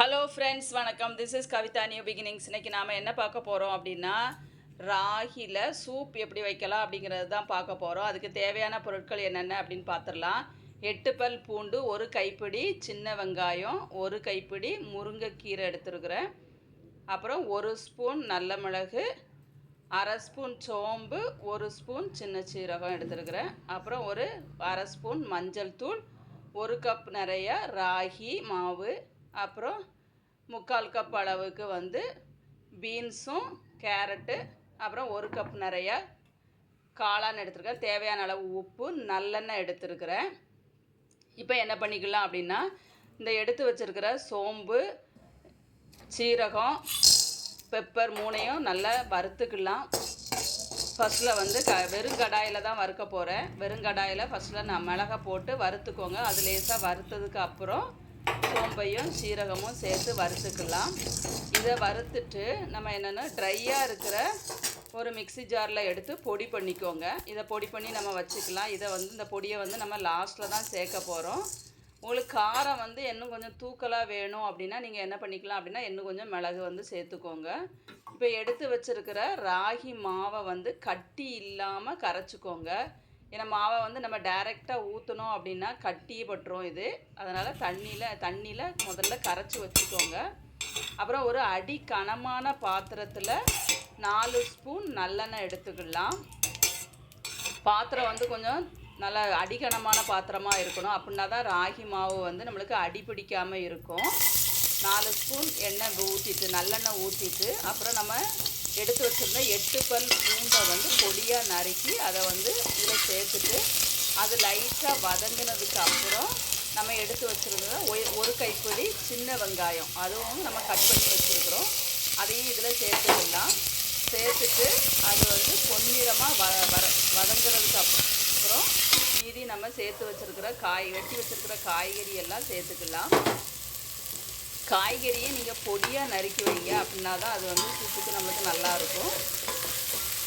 Hello friends வணக்கம். This is Kavitha new beginnings இன்னைக்கு நாம் என்ன பார்க்க போகிறோம் அப்படின்னா ராகியில் சூப் எப்படி வைக்கலாம் அப்படிங்கிறது தான் பார்க்க போகிறோம் அதுக்கு தேவையான பொருட்கள் என்னென்ன அப்படின்னு பார்த்துடலாம். எட்டு பல் பூண்டு ஒரு கைப்பிடி சின்ன வெங்காயம் ஒரு கைப்பிடி முருங்கைக்கீரை எடுத்துருக்குறேன். அப்புறம் ஒரு ஸ்பூன் நல்ல மிளகு அரை ஸ்பூன் சோம்பு ஒரு ஸ்பூன் சின்ன சீரகம் எடுத்துருக்குறேன். அப்புறம் ஒரு அரை ஸ்பூன் மஞ்சள் தூள் ஒரு கப் நிறைய ராகி மாவு அப்புறம் முக்கால் கப் அளவுக்கு வந்து பீன்ஸும் கேரட்டு அப்புறம் ஒரு கப் நிறையா காளான் எடுத்துருக்கேன். தேவையான அளவு உப்பு நல்லெண்ணெய் எடுத்துருக்கிறேன். இப்போ என்ன பண்ணிக்கலாம் அப்படின்னா இந்த எடுத்து வச்சிருக்கிற சோம்பு சீரகம் பெப்பர் மூணையும் நல்லா வறுத்துக்கலாம். ஃபஸ்ட்டில் வந்து க வெறும் கடாயில் தான் வறுக்க போகிறேன் வெறும் கடாயில் ஃபஸ்ட்டில் நான் மிளகா போட்டு வறுத்துக்கோங்க. அது லேசாக வறுத்ததுக்கு அப்புறம் சோம்பையும் சீரகமும் சேர்த்து வறுத்துக்கலாம். இதை வறுத்துட்டு நம்ம என்னென்னா ட்ரையாக இருக்கிற ஒரு மிக்ஸி ஜாரில் எடுத்து பொடி பண்ணிக்கோங்க. இதை பொடி பண்ணி நம்ம வச்சுக்கலாம். இதை வந்து இந்த பொடியை வந்து நம்ம லாஸ்ட்டில் தான் சேர்க்க போகிறோம் உங்களுக்கு காரம் வந்து இன்னும் கொஞ்சம் தூக்கலாக வேணும் அப்படின்னா நீங்கள் என்ன பண்ணிக்கலாம் அப்படின்னா இன்னும் கொஞ்சம் மிளகு வந்து சேர்த்துக்கோங்க. இப்போ எடுத்து வச்சிருக்கிற ராகி மாவை வந்து கட்டி இல்லாமல் கரைச்சிக்கோங்க. ஏன்னா மாவை வந்து நம்ம டைரெக்டாக ஊற்றணும் அப்படின்னா கட்டி பட்டுரும் இது. அதனால் தண்ணியில் தண்ணியில் முதல்ல கரைச்சி வச்சுக்கோங்க. அப்புறம் ஒரு அடி கனமான பாத்திரத்தில் நாலு ஸ்பூன் நல்லெண்ணெய் எடுத்துக்கலாம். பாத்திரம் வந்து கொஞ்சம் நல்ல அடிகனமான பாத்திரமாக இருக்கணும். அப்படின்னா தான் ராகி மாவு வந்து நம்மளுக்கு அடி பிடிக்காமல் இருக்கும். நாலு ஸ்பூன் எண்ணெய் ஊற்றிட்டு நல்லெண்ணெய் ஊற்றிட்டு அப்புறம் நம்ம எடுத்து வச்சுருந்த எட்டு பல் பூண்டை வந்து பொடியாக நறுக்கி அதை வந்து இதில் சேர்த்துட்டு அது லைட்டாக வதங்கினதுக்கு அப்புறம் நம்ம எடுத்து வச்சுருந்தது ஒரு கைப்பொடி சின்ன வெங்காயம். அதுவும் நம்ம கட் பண்ணி வச்சுருக்குறோம். அதையும் இதில் சேர்த்துக்கலாம். சேர்த்துட்டு அது வந்து பொன்னிறமாக வ வர வதங்குறதுக்கு அப்புறம் மீதி நம்ம சேர்த்து வச்சுருக்கிற காய் வெட்டி வச்சுருக்கிற காய்கறி எல்லாம் சேர்த்துக்கலாம். காய்கறியை நீங்கள் பொடியாக நறுக்கி வைங்க அப்படின்னா தான் அது வந்து சூப்புக்கு நம்மளுக்கு நல்லாயிருக்கும்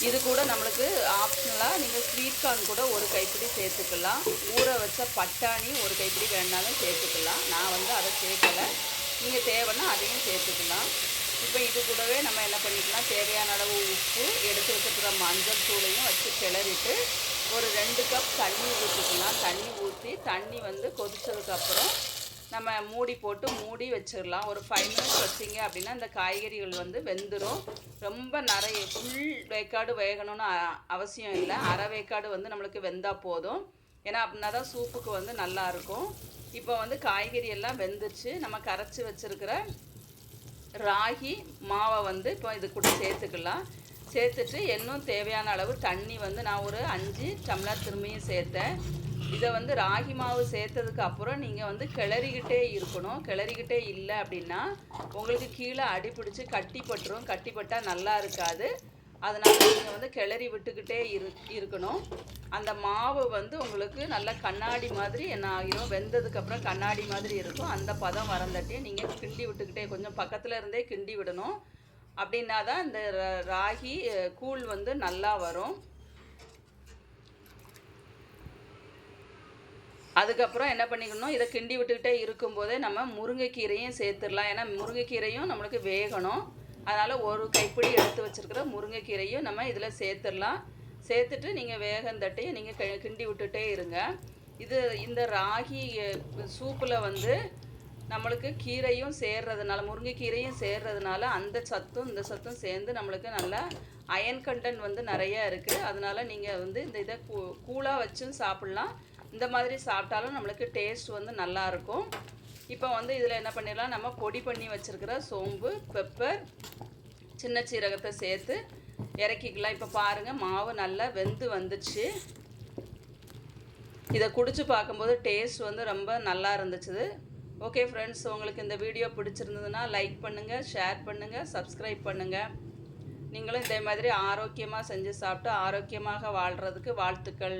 இது கூட நம்மளுக்கு ஆப்ஷனலாக நீங்கள் ஸ்வீட் கார்ன் கூட ஒரு கைப்பிடி சேர்த்துக்கலாம். ஊற வச்ச பட்டாணி ஒரு கைப்பிடி வேணாலும் சேர்த்துக்கலாம். நான் வந்து அதை சேர்க்கலை. நீங்கள் தேவைன்னா அதையும் சேர்த்துக்கலாம். இப்போ இது கூடவே நம்ம என்ன பண்ணிக்கலாம்? தேவையான அளவு உப்பு எடுத்து வச்சுருக்கிற மஞ்சள் தூளையும் வச்சு கிளறிட்டு ஒரு ரெண்டு கப் தண்ணி ஊற்றிக்கலாம் தண்ணி ஊற்றி தண்ணி வந்து கொதிச்சதுக்கப்புறம் நம்ம மூடி போட்டு மூடி வச்சிடலாம். ஒரு ஃபைவ் மினிட்ஸ் வச்சிங்க அப்படின்னா இந்த காய்கறிகள் வந்து வெந்துடும் ரொம்ப நிறைய ஃபுல் வேக்காடு வேகணும்னு அவசியம் இல்லை. அரை வேக்காடு வந்து நம்மளுக்கு வெந்தால் போதும். ஏன்னா அப்படின்னா தான் சூப்புக்கு வந்து நல்லா இருக்கும். இப்போ வந்து காய்கறி எல்லாம் வெந்துச்சு. நம்ம கரைச்சி வச்சுருக்கிற ராகி மாவை வந்து இப்போ இது கூட சேர்த்துக்கலாம். சேர்த்துட்டு இன்னும் தேவையான அளவு தண்ணி வந்து நான் ஒரு அஞ்சு டம்ளர் திரும்பியும் சேர்த்தேன். இதை வந்து ராகி மாவு சேர்த்ததுக்கு அப்புறம் நீங்கள் வந்து கிளறிக்கிட்டே இருக்கணும். கிளறிக்கிட்டே இல்லை அப்படின்னா உங்களுக்கு கீழே அடி பிடிச்சி கட்டி பட்டுரும். கட்டி பட்டால் நல்லா இருக்காது. அதனால் நீங்கள் வந்து கிளறி விட்டுக்கிட்டே இரு இருக்கணும். அந்த மாவு வந்து உங்களுக்கு நல்ல கண்ணாடி மாதிரி என்ன ஆகிரும். வெந்ததுக்கப்புறம் கண்ணாடி மாதிரி இருக்கும். அந்த பதம் வரந்தட்டியும் நீங்கள் கிண்டி விட்டுக்கிட்டே கொஞ்சம் பக்கத்தில் இருந்தே கிண்டி விடணும். அப்படின்னா தான் இந்த ர- ராகி கூழ் வந்து நல்லா வரும். அதுக்கப்புறம் என்ன பண்ணிக்கணும்? இதை கிண்டி விட்டுக்கிட்டே இருக்கும்போதே நம்ம முருங்கைக்கீரையும் சேர்த்துடலாம். ஏன்னா முருங்கைக்கீரையும் நம்மளுக்கு வேகணும். அதனால் ஒரு கைப்பிடி எடுத்து வச்சிருக்கிற முருங்கைக்கீரையும் நம்ம இதில் சேர்த்துடலாம். சேர்த்துட்டு நீங்கள் வேகந்தட்டையும் நீங்கள் கிண்டி விட்டுட்டே இருங்க. இது இந்த ராகி சூப்பில் வந்து நம்மளுக்கு கீரையும் சேர்றதுனால முருங்கைக்கீரையும் சேர்றதுனால அந்த சத்தும் இந்த சத்தும் சேர்ந்து நம்மளுக்கு நல்லா அயன் கண்டென்ட் வந்து நிறையா இருக்குது அதனால் நீங்கள் வந்து இந்த இதை கூ கூலாக வச்சும் சாப்பிட்லாம். இந்த மாதிரி சாப்பிட்டாலும் நம்மளுக்கு டேஸ்ட் வந்து நல்லாயிருக்கும் இப்போ வந்து இதில் என்ன பண்ணிடலாம்? நம்ம பொடி பண்ணி வச்சுருக்கிற சோம்பு பெப்பர் சின்ன சீரகத்தை சேர்த்து இறக்கிக்கலாம். இப்போ பாருங்கள் மாவு நல்லா வெந்து வந்துச்சு. இதை குடிச்சு பார்க்கும்போது டேஸ்ட் வந்து ரொம்ப நல்லா இருந்துச்சு ஓகே ஃப்ரெண்ட்ஸ் உங்களுக்கு இந்த வீடியோ பிடிச்சிருந்ததுன்னா லைக் பண்ணுங்கள் ஷேர் பண்ணுங்கள் சப்ஸ்கிரைப் பண்ணுங்கள் நீங்களும் இதே மாதிரி ஆரோக்கியமாக செஞ்சு சாப்பிட்டு ஆரோக்கியமாக வாழ்கிறதுக்கு வாழ்த்துக்கள்.